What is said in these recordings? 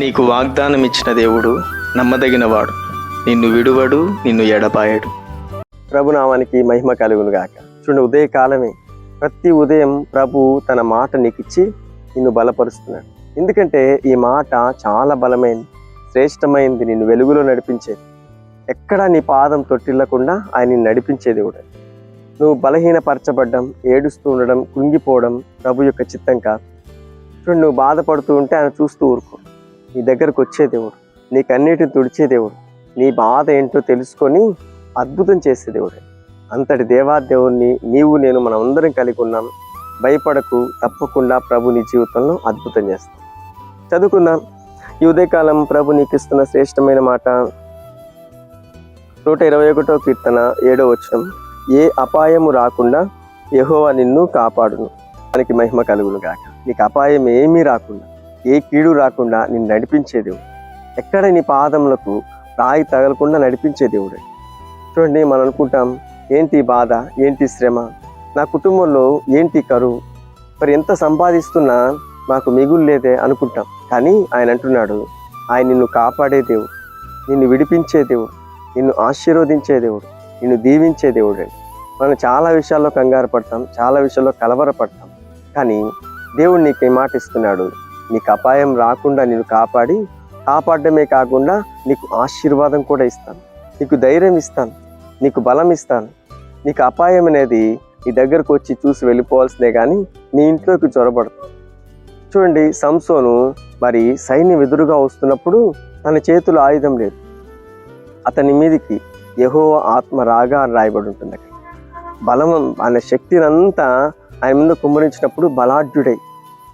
నీకు వాగ్దానం ఇచ్చిన దేవుడు నమ్మదగినవాడు. నిన్ను విడువడు నిన్ను ఎడపాయడు ప్రభునామానికి మహిమ కలుగును గాక చూడండి ఉదయకాలమే ప్రతి ఉదయం ప్రభు తన మాట నీకిచ్చి నిన్ను బలపరుస్తున్నాడు. ఎందుకంటే ఈ మాట చాలా బలమైంది శ్రేష్టమైంది నిన్ను వెలుగులో నడిపించేది. ఎక్కడా నీ పాదం తొట్టిల్లకుండా ఆయన నిన్ను నడిపించే నువ్వు బలహీనపరచబడ్డం ఏడుస్తూ ఉండడం కుంగిపోవడం ప్రభు యొక్క చిత్తం కాదు. చూడు నువ్వు బాధపడుతూ ఉంటే ఆయన చూస్తూ ఊరుకో. నీ దగ్గరకు వచ్చే దేవుడు. నీకన్నిటిని తుడిచే దేవుడు. నీ బాధ ఏంటో తెలుసుకొని అద్భుతం చేసే దేవుడు. అంతటి దేవాదేవుణ్ణి నీవు నేను మనం అందరం కలిగి ఉన్నాం. భయపడకు తప్పకుండా ప్రభు నీ జీవితంలో అద్భుతం చేస్తాం చదువుకుందాం. ఈ ఉదయకాలం ప్రభు నీకు ఇస్తున్న శ్రేష్టమైన మాట. నూట ఇరవై ఒకటో కీర్తన ఏడో వచనం. ఏ అపాయము రాకుండా యహోవా నిన్ను కాపాడును. మనకి మహిమ కలుగును గాక నీకు అపాయం ఏమీ రాకుండా. ఏ కీడు రాకుండా నిన్ను నడిపించే దేవుడు. ఎక్కడ నీ పాదములకు రాయి తగలకుండా నడిపించే దేవుడే. చూడండి మనం అనుకుంటాం ఏంటి బాధ ఏంటి శ్రమ? నా కుటుంబంలో ఏంటి కరువు? మరి ఎంత సంపాదిస్తున్నా మాకు మిగులు లేదే అనుకుంటాం. కానీ ఆయన అంటున్నాడు ఆయన నిన్ను కాపాడే దేవుడు నిన్ను విడిపించే దేవుడు నిన్ను ఆశీర్వదించే దేవుడు నిన్ను దీవించే దేవుడు. మనం చాలా విషయాల్లో కంగారు పడతాం చాలా విషయాల్లో కలవరపడతాం. కానీ దేవుడు నీకు ఈ మాట ఇస్తున్నాడు నీకు అపాయం రాకుండా నేను కాపాడి కాపాడమే కాకుండా నీకు ఆశీర్వాదం కూడా ఇస్తాను. నీకు ధైర్యం ఇస్తాను. నీకు బలం ఇస్తాను. నీకు అపాయం అనేది నీ దగ్గరకు వచ్చి చూసి వెళ్ళిపోవాల్సిందే కానీ నీ ఇంట్లోకి చొరబడుతుంది చూడండి సంసోను మరి సైన్యం ఎదురుగా వస్తున్నప్పుడు తన చేతులు ఆయుధం లేదు. అతని మీదకి యహో ఆత్మ రాగా అని రాయబడి ఉంటుంది. అక్కడ బలం ఆయన శక్తినంతా ఆయన ముందు కుమ్మరించినప్పుడు బలాఢ్యుడై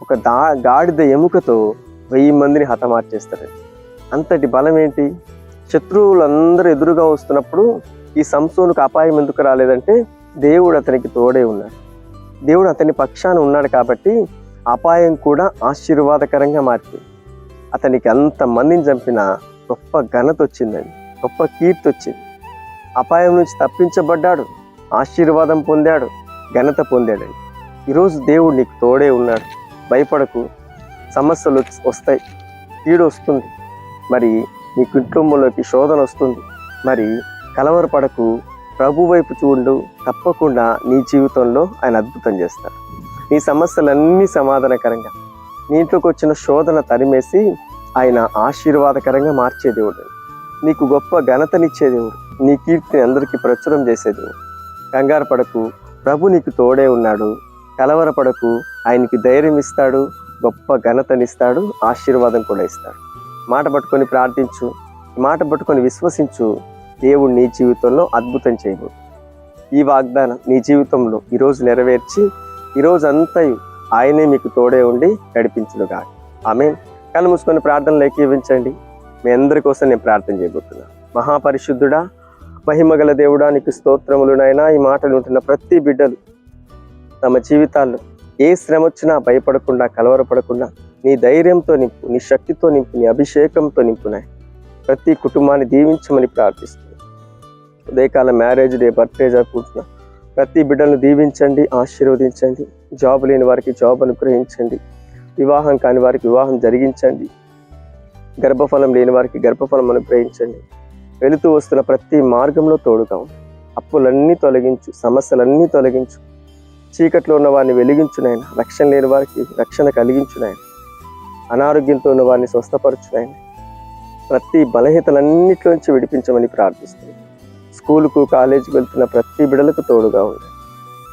ఒక దా గాడిద ఎముకతో వెయ్యి మందిని హతమార్చేస్తాడు. అంతటి బలం ఏంటి శత్రువులందరూ ఎదురుగా వస్తున్నప్పుడు ఈ సంసోనుకు అపాయం ఎందుకు రాలేదంటే దేవుడు అతనికి తోడే ఉన్నాడు. దేవుడు అతని పక్షాన ఉన్నాడు కాబట్టి అపాయం కూడా ఆశీర్వాదకరంగా మారిపోయింది అతనికి అంత మందిని చంపిన గొప్ప ఘనత వచ్చిందండి. గొప్ప కీర్తి వచ్చింది. అపాయం నుంచి తప్పించబడ్డాడు. ఆశీర్వాదం పొందాడు. ఘనత పొందాడండి. ఈరోజు దేవుడు నీకు తోడే ఉన్నాడు. భయపడకు. సమస్యలు వస్తాయి. కీడు వస్తుంది. మరి నీ కుటుంబంలోకి శోధన వస్తుంది. మరి కలవరపడకు. ప్రభు వైపు చూడు. తప్పకుండా నీ జీవితంలో ఆయన అద్భుతం చేస్తాడు. నీ సమస్యలన్నీ సమాధానకరంగా. నీటిలోకి వచ్చిన శోధన తరిమేసి ఆయన ఆశీర్వాదకరంగా మార్చే దేవుడు. నీకు గొప్ప ఘనతనిచ్చే దేవుడు. నీ కీర్తిని అందరికీ ప్రచురం చేసే దేవుడు. కంగారు పడకు. ప్రభు నీకు తోడే ఉన్నాడు. కలవరపడకు. ఆయనకి ధైర్యం ఇస్తాడు గొప్ప ఘనతనిస్తాడు ఆశీర్వాదం కూడా ఇస్తాడు. మాట పట్టుకొని ప్రార్థించు మాట పట్టుకొని విశ్వసించు దేవుడు నీ జీవితంలో అద్భుతం చేయబోదు ఈ వాగ్దానం నీ జీవితంలో ఈరోజు నెరవేర్చి ఈరోజు అంతయు ఆయనే మీకు తోడే ఉండి నడిపించునుగా ఆమె కళ్ళు మూసుకొని ప్రార్థనలు ఏకీవించండి. మీ అందరి కోసం నేను ప్రార్థన చేయబోతున్నా. మహాపరిశుద్ధుడా మహిమగల దేవుడా నీకు స్తోత్రములునైనా ఈ మాటలు ఉంటున్న ప్రతి బిడ్డలు తమ జీవితాల్లో ఏ శ్రమ వచ్చినా భయపడకుండా కలవరపడకుండా నీ ధైర్యంతో నింపు నీ శక్తితో నింపు నీ అభిషేకంతో నింపునాయి. ప్రతి కుటుంబాన్ని దీవించమని ప్రార్థిస్తున్నాను ఉదయకాల మ్యారేజ్ డే బర్త్డే జరుపుకుంటున్నా. ప్రతి బిడ్డలను దీవించండి ఆశీర్వదించండి జాబ్ లేని వారికి జాబ్ అనుగ్రహించండి వివాహం కాని వారికి వివాహం జరిగించండి గర్భఫలం లేని వారికి గర్భఫలం అనుగ్రహించండి. వెళుతూ వస్తున్న ప్రతి మార్గంలో తోడుగా అప్పులన్నీ తొలగించు సమస్యలన్నీ తొలగించు. చీకట్లో ఉన్న వారిని వెలిగించునాయన రక్షణ లేని వారికి రక్షణ కలిగించునాయన అనారోగ్యంతో ఉన్న వారిని స్వస్థపరచునాయన ప్రతి బలహీతలన్నిటిలోంచి విడిపించమని ప్రార్థిస్తుంది స్కూలుకు కాలేజీకి వెళ్తున్న ప్రతి బిడలకు తోడుగా ఉండండి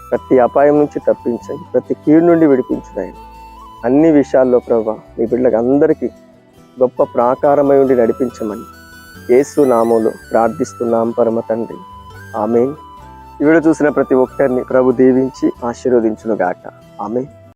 ప్రతి అపాయం నుంచి తప్పించండి. ప్రతి కీడు నుండి విడిపించునాయన అన్ని విషయాల్లో ప్రభా మీ బిడ్డలకు అందరికీ గొప్ప ప్రాకారమై ఉండి నడిపించమని యేసు నామంలో ప్రార్థిస్తున్నాం పరమ తండ్రి. ఆమె వీడియో చూసిన ప్రతి ఒక్కరిని ప్రభు దీవించి ఆశీర్వదించును గాక ఆమె